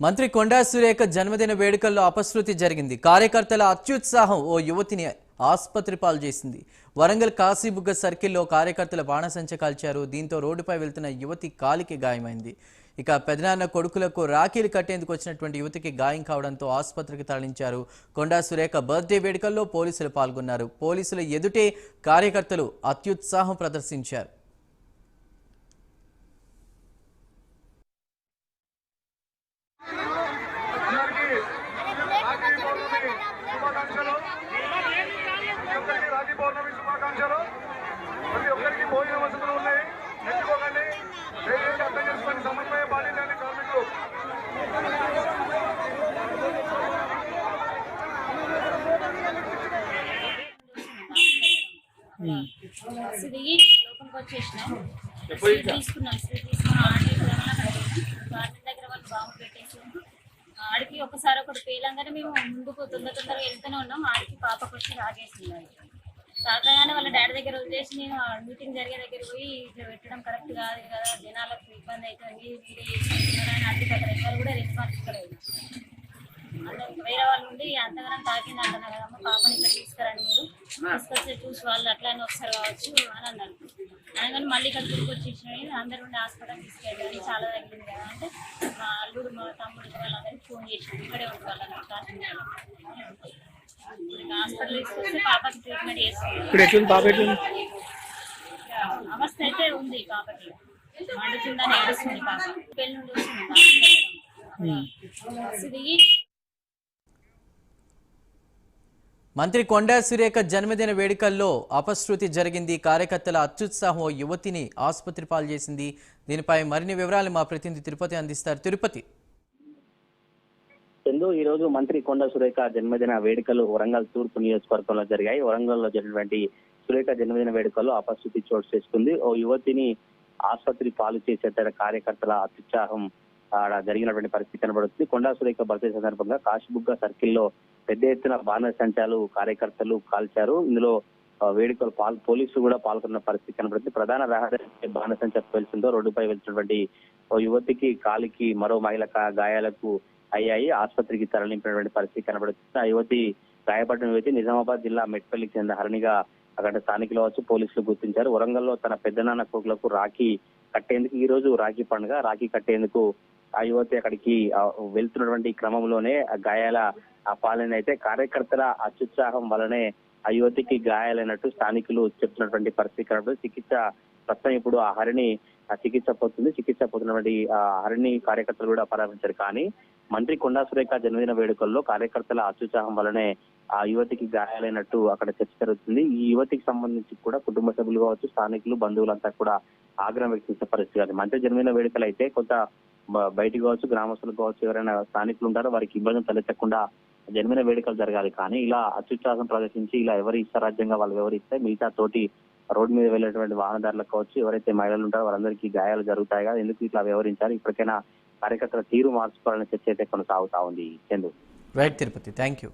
మంత్రి కొండా సురేఖ జన్మదిన వేడుకల్లో అపశృతి జరిగింది. కార్యకర్తల అత్యుత్సాహం ఓ యువతిని ఆసుపత్రి పాలు చేసింది. వరంగల్ కాశీబుగ్గ సర్కిల్లో కార్యకర్తల బాణసంచ కాల్చారు. దీంతో రోడ్డుపై వెళ్తున్న యువతి కాలికి గాయమైంది. ఇక పెదనాన్న కొడుకులకు రాఖీలు కట్టేందుకు వచ్చినటువంటి యువతికి గాయం కావడంతో ఆసుపత్రికి తరలించారు. కొండా సురేఖ బర్త్డే వేడుకల్లో పోలీసులు పాల్గొన్నారు. పోలీసుల ఎదుటే కార్యకర్తలు అత్యుత్సాహం ప్రదర్శించారు. బస్సు దిగి లోపలికి వచ్చేసినాం. సీట్ తీసుకున్నాం. గార్డెన్ దగ్గర వాళ్ళు బాంబు పెట్టేసిండ్రు. ఆడికి ఒకసారి ఒకటి పేలంగానే మేము ముందుకు తొందర తొందరగా వెళ్తూనే ఉన్నాం. ఆడికి పాపకు వచ్చి రాగేసింది. అది తాకగానే వాళ్ళ డాడీ దగ్గర వదిలేసి నేను మీటింగ్ జరిగే దగ్గర పోయి ఇట్లా పెట్టడం కరెక్ట్ కాదు కదా జనాలకు ఇబ్బంది అవుతుంది మీరే చేస్తున్నారని అడ్డు అక్కడ ఎవరు కూడా రెస్పాన్స్ ఇవ్వలేదు అంటే వేరే వాళ్ళు ఉండి అంతగానం తాకింది అంటున్నారు కదమ్మ పాపని ఇక్కడ తీసుకురండి మీరు. తీసుకొస్తే చూసి వాళ్ళు అట్లానే వస్తారు కావచ్చు అని అన్నారు. అనగానే మళ్ళీ ఇక్కడ తిరిగి వచ్చి ఇచ్చినాయి అందరు ఉండి హాస్పిటల్ తీసుకెళ్ళాలి చాలా తగ్గింది కదా అంటే మా అల్లుడు మా తమ్ముడు వాళ్ళందరికీ ఫోన్ చేసినాం ఇక్కడే ఉంటారు వాళ్ళని కాశ్మీర్లో హాస్పిటల్ తీసుకొస్తే పాపకి ట్రీట్మెంట్ ఎట్లుంది? అవస్థ అయితే ఉంది పాపకి. మండుతుందని ఏడుస్తుంది పాప. పెళ్ళి నుండి వస్తుంది బస్సు దిగి మంత్రి కొండా సురేఖ జన్మదిన వేడుకల్లో అపశృతి జరిగింది. కార్యకర్తల అత్యుత్సాహం యువతిని ఆసుపత్రి పాలు చేసింది. దీనిపై మరిన్ని వివరాలు మా ప్రతినిధి తిరుపతి అందిస్తారు. తిరుపతి. చందు ఈ రోజు మంత్రి కొండ సురేఖ జన్మదిన వేడుకలు వరంగల్ తూర్పు నియోజకవర్గంలో జరిగాయి. వరంగల్లో జరిగినటువంటి సురేఖ జన్మదిన వేడుకల్లో అపశృతి చోటు చేసుకుంది. ఓ యువతిని ఆసుపత్రి పాలు చేసేట కార్యకర్తల అత్యుత్సాహం జరిగినటువంటి పరిస్థితి కనబడుతుంది. కొండా సురేఖ బర్త్డే సందర్భంగా కాశీబుగ్గ సర్కిల్లో పెద్ద ఎత్తున బాణ సంచాలు కార్యకర్తలు కాల్చారు. ఇందులో వేడుకలు పాల్ పోలీసులు కూడా పాల్గొన్న పరిస్థితి కనబడుతుంది ప్రధాన రహదారి బాణసంచ పేల్చిందో రోడ్డుపై వెళ్తున్నటువంటి ఓ యువతికి కాలికి మరో మహిళ గాయాలకు అయ్యాయి. ఆసుపత్రికి తరలింపినటువంటి పరిస్థితి కనబడుతుంది. ఆ యువతి గాయపడిన యువతి నిజామాబాద్ జిల్లా మెట్పల్లికి చెందిన హరణిగా అక్కడ స్థానికులు వచ్చి పోలీసులు గుర్తించారు. వరంగల్లో తన పెద్దనాన్న కొడుకులకు రాఖీ కట్టేందుకు ఈ రోజు రాఖీ పండుగ. రాఖీ కట్టేందుకు ఆ యువతి అక్కడికి వెళ్తున్నటువంటి క్రమంలోనే గాయాల ఆ పాలన అయితే కార్యకర్తల అత్యుత్సాహం వలనే ఆ యువతికి గాయాలైనట్టు స్థానికులు చెప్తున్నటువంటి పరిస్థితి కనబడుతుంది. చికిత్స ప్రస్తుతం ఇప్పుడు ఆ హరిణి చికిత్స పొందుతుంది. చికిత్స పొందినటువంటి ఆ హరిణి కార్యకర్తలు కూడా ప్రారంభించారు కానీ మంత్రి కొండా సురేఖ జన్మదిన వేడుకల్లో కార్యకర్తల అత్యుత్సాహం వలనే ఆ యువతికి గాయాలైనట్టు అక్కడ చర్చ జరుగుతుంది. ఈ యువతికి సంబంధించి కూడా కుటుంబ సభ్యులు కావచ్చు స్థానికులు బంధువులంతా కూడా ఆగ్రహం వ్యక్తం పరిస్థితి కాదు మంత్రి జన్మదిన వేడుకలు అయితే కొంత బయటకు బయటికి కావచ్చు గ్రామస్తులు కావచ్చు ఎవరైనా స్థానికులు ఉంటారో వారికి ఇబ్బంది తలెత్తకుండా జన్మిన వేడుకలు జరగాలి. కానీ ఇలా అత్యుత్సాహం ప్రదర్శించి ఇలా ఎవరు ఇష్టరాజ్యంగా వాళ్ళు వివరిస్తే మిగతా తోటి రోడ్డు మీద వెళ్ళేటువంటి వాహనదారులకు వచ్చి ఎవరైతే మహిళలు ఉంటారో వాళ్ళందరికీ గాయాలు జరుగుతాయి కదా ఎందుకు ఇట్లా వివరించారు ఇప్పటికైనా కార్యకర్తల తీరు మార్చుకోవాలని చర్చ అయితే కొనసాగుతా ఉంది. Chandu. Right Tirupati. Thank you